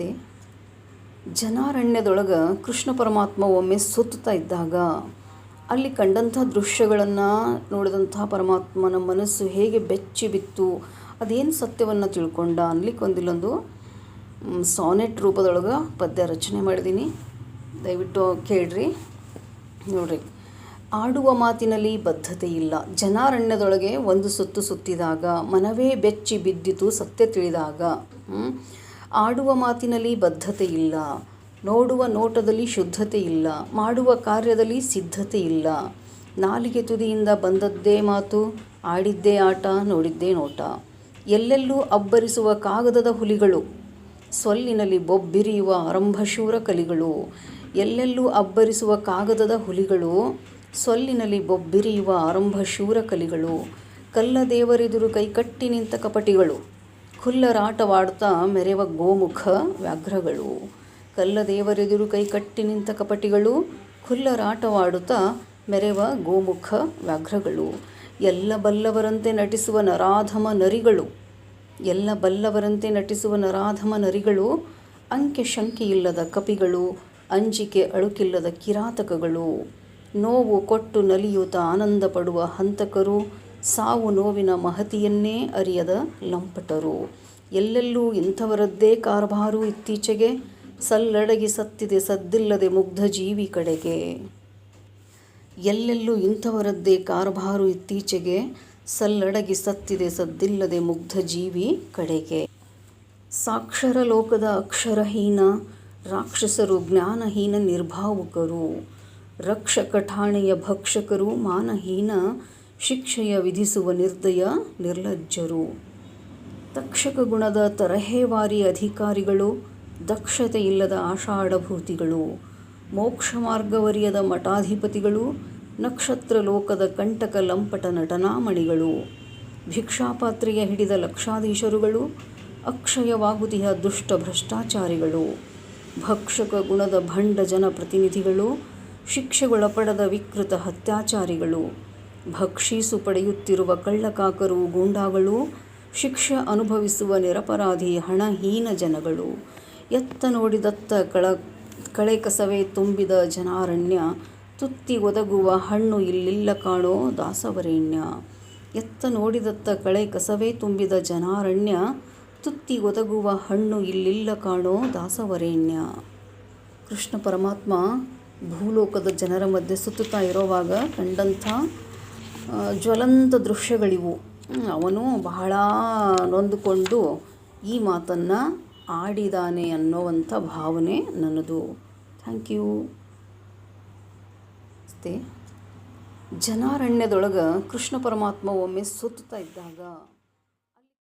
ನಮಸ್ತೆ. ಜನಾರಣ್ಯದೊಳಗೆ ಕೃಷ್ಣ ಪರಮಾತ್ಮ ಒಮ್ಮೆ ಸುತ್ತುತ್ತಾ ಇದ್ದಾಗ ಅಲ್ಲಿ ಕಂಡಂಥ ದೃಶ್ಯಗಳನ್ನು ನೋಡಿದಂಥ ಪರಮಾತ್ಮನ ಮನಸ್ಸು ಹೇಗೆ ಬೆಚ್ಚಿ ಬಿತ್ತು, ಅದೇನು ಸತ್ಯವನ್ನು ತಿಳ್ಕೊಂಡ ಅನ್ಲಿಕ್ಕೆ ಒಂದಿಲ್ಲೊಂದು ಸಾನೆಟ್ ರೂಪದೊಳಗೆ ಪದ್ಯ ರಚನೆ ಮಾಡಿದ್ದೀನಿ ದಯವಿಟ್ಟು ಕೇಳ್ರಿ. ನೋಡ್ರಿ. ಆಡುವ ಮಾತಿನಲ್ಲಿ ಬದ್ಧತೆ ಇಲ್ಲ. ಜನಾರಣ್ಯದೊಳಗೆ ಒಂದು ಸುತ್ತು ಸುತ್ತಿದಾಗ ಮನವೇ ಬೆಚ್ಚಿ ಬಿದ್ದಿತು ಸತ್ಯ ತಿಳಿದಾಗ. ಹ್ಮ್? ಆಡುವ ಮಾತಿನಲ್ಲಿ ಬದ್ಧತೆ ಇಲ್ಲ, ನೋಡುವ ನೋಟದಲ್ಲಿ ಶುದ್ಧತೆ ಇಲ್ಲ, ಮಾಡುವ ಕಾರ್ಯದಲ್ಲಿ ಸಿದ್ಧತೆ ಇಲ್ಲ. ನಾಲಿಗೆ ತುದಿಯಿಂದ ಬಂದದ್ದೇ ಮಾತು, ಆಡಿದ್ದೇ ಆಟ, ನೋಡಿದ್ದೇ ನೋಟ. ಎಲ್ಲೆಲ್ಲೂ ಅಬ್ಬರಿಸುವ ಕಾಗದದ ಹುಲಿಗಳು, ಸೊಲ್ಲಿನಲ್ಲಿ ಬೊಬ್ಬಿರಿಯುವ ಆರಂಭಶೂರ ಕಲಿಗಳು. ಎಲ್ಲೆಲ್ಲೂ ಅಬ್ಬರಿಸುವ ಕಾಗದದ ಹುಲಿಗಳು, ಸೊಲ್ಲಿನಲ್ಲಿ ಬೊಬ್ಬಿರಿಯುವ ಆರಂಭಶೂರ ಕಲಿಗಳು. ಕಲ್ಲ ದೇವರೆದುರು ಕೈಕಟ್ಟಿ ನಿಂತ ಕಪಟಿಗಳು. ಖುಲ್ಲರಾಟವಾಡ್ತಾ ಮೆರೆವ ಗೋಮುಖ ವ್ಯಾಘ್ರಗಳು. ಕಲ್ಲ ದೇವರೆದುರು ಕೈಕಟ್ಟಿ ನಿಂತ ಕಪಟಿಗಳು ಖುಲ್ಲರಾಟವಾಡುತ್ತಾ ಮೆರೆವ ಗೋಮುಖ ವ್ಯಾಘ್ರಗಳು. ಎಲ್ಲ ಬಲ್ಲವರಂತೆ ನಟಿಸುವ ನರಾಧಮ ನರಿಗಳು. ಎಲ್ಲ ಬಲ್ಲವರಂತೆ ನಟಿಸುವ ನರಾಧಮ ನರಿಗಳು ಅಂಕೆ ಶಂಕೆಯಿಲ್ಲದ ಕಪಿಗಳು, ಅಂಜಿಕೆ ಅಳುಕಿಲ್ಲದ ಕಿರಾತಕಗಳು. ನೋವು ಕೊಟ್ಟು ನಲಿಯುತ್ತಾ ಆನಂದ ಪಡುವ ಹಂತಕರು ಸಾವು ನೋವಿನ ಮಹತಿಯನ್ನೇ ಅರಿಯದ ಲಂಪಟರು. ಎಲ್ಲೆಲ್ಲೂ ಇಂಥವರದ್ದೇ ಕಾರ್ಭಾರು ಇತ್ತೀಚೆಗೆ. ಸಲ್ಲಡಗಿ ಸತ್ತಿದೆ ಸದ್ದಿಲ್ಲದೆ ಮುಗ್ಧ ಜೀವಿ ಕಡೆಗೆ. ಎಲ್ಲೆಲ್ಲೂ ಇಂಥವರದ್ದೇ ಕಾರ್ಭಾರು ಇತ್ತೀಚೆಗೆ. ಸಲ್ಲಡಗಿ ಸತ್ತಿದೆ ಸದ್ದಿಲ್ಲದೆ ಮುಗ್ಧ ಜೀವಿ ಕಡೆಗೆ. ಸಾಕ್ಷರ ಲೋಕದ ಅಕ್ಷರಹೀನ, ರಾಕ್ಷಸರು ಜ್ಞಾನಹೀನ ನಿರ್ಭಾವುಕರು. ರಕ್ಷಕಠಾಣೆಯ ಭಕ್ಷಕರು ಮಾನಹೀನ ಶಿಕ್ಷೆಯ ವಿಧಿಸುವ ನಿರ್ದಯ ನಿರ್ಲಜ್ಜರು. ತಕ್ಷಕ ಗುಣದ ತರಹೇವಾರಿ ಅಧಿಕಾರಿಗಳು ದಕ್ಷತೆ ಇಲ್ಲದ ಆಷಾಢಭೂತಿಗಳು, ಮೋಕ್ಷ ಮಾರ್ಗವರಿಯದ ಮಠಾಧಿಪತಿಗಳು, ನಕ್ಷತ್ರ ಲೋಕದ ಕಂಟಕ ಲಂಪಟ ನಟನಾಮಣಿಗಳು, ಭಿಕ್ಷಾಪಾತ್ರೆಯ ಹಿಡಿದ ಲಕ್ಷಾಧೀಶರುಗಳು, ಅಕ್ಷಯವಾಗುತಿಯ ದುಷ್ಟ ಭ್ರಷ್ಟಾಚಾರಿಗಳು, ಭಕ್ಷಕ ಗುಣದ ಭಂಡ ಜನಪ್ರತಿನಿಧಿಗಳು ಶಿಕ್ಷೆಗೊಳಪಡದ ವಿಕೃತ ಹತ್ಯಾಚಾರಿಗಳು ಭಕ್ಷೀಸು ಪಡೆಯುತ್ತಿರುವ ಕಳ್ಳಕಾಕರು, ಗೂಂಡಾಗಳು, ಶಿಕ್ಷೆ ಅನುಭವಿಸುವ ನಿರಪರಾಧಿ, ಹಣಹೀನ ಜನಗಳು. ಎತ್ತ ನೋಡಿದತ್ತ ಕಳ ಕಳೆ ಕಸವೇ ತುಂಬಿದ ಜನಾರಣ್ಯ. ತುತ್ತಿ ಒದಗುವ ಹಣ್ಣು ಇಲ್ಲಿಲ್ಲ ಕಾಣೋ ದಾಸವರೇಣ್ಯ. ಎತ್ತ ನೋಡಿದತ್ತ ಕಳೆ ಕಸವೇ ತುಂಬಿದ ಜನಾರಣ್ಯ. ತುತ್ತಿ ಒದಗುವ ಹಣ್ಣು ಇಲ್ಲಿಲ್ಲ ಕಾಣೋ ದಾಸವರೇಣ್ಯ. ಕೃಷ್ಣ ಪರಮಾತ್ಮ ಭೂಲೋಕದ ಜನರ ಮಧ್ಯೆ ಸುತ್ತುತ್ತಾ ಇರೋವಾಗ ಕಂಡಂಥ ಜ್ವಲಂತ ದೃಶ್ಯಗಳಿವು. ಅವನು ಬಹಳ ನೊಂದುಕೊಂಡು ಈ ಮಾತನ್ನು ಆಡಿದಾನೆ ಅನ್ನೋವಂಥ ಭಾವನೆ ನನ್ನದು. ಥ್ಯಾಂಕ್ ಯು ಜನಾರಣ್ಯದೊಳಗೆ ಕೃಷ್ಣ ಪರಮಾತ್ಮ ಒಮ್ಮೆ ಸುತ್ತುತ್ತಾ ಇದ್ದಾಗ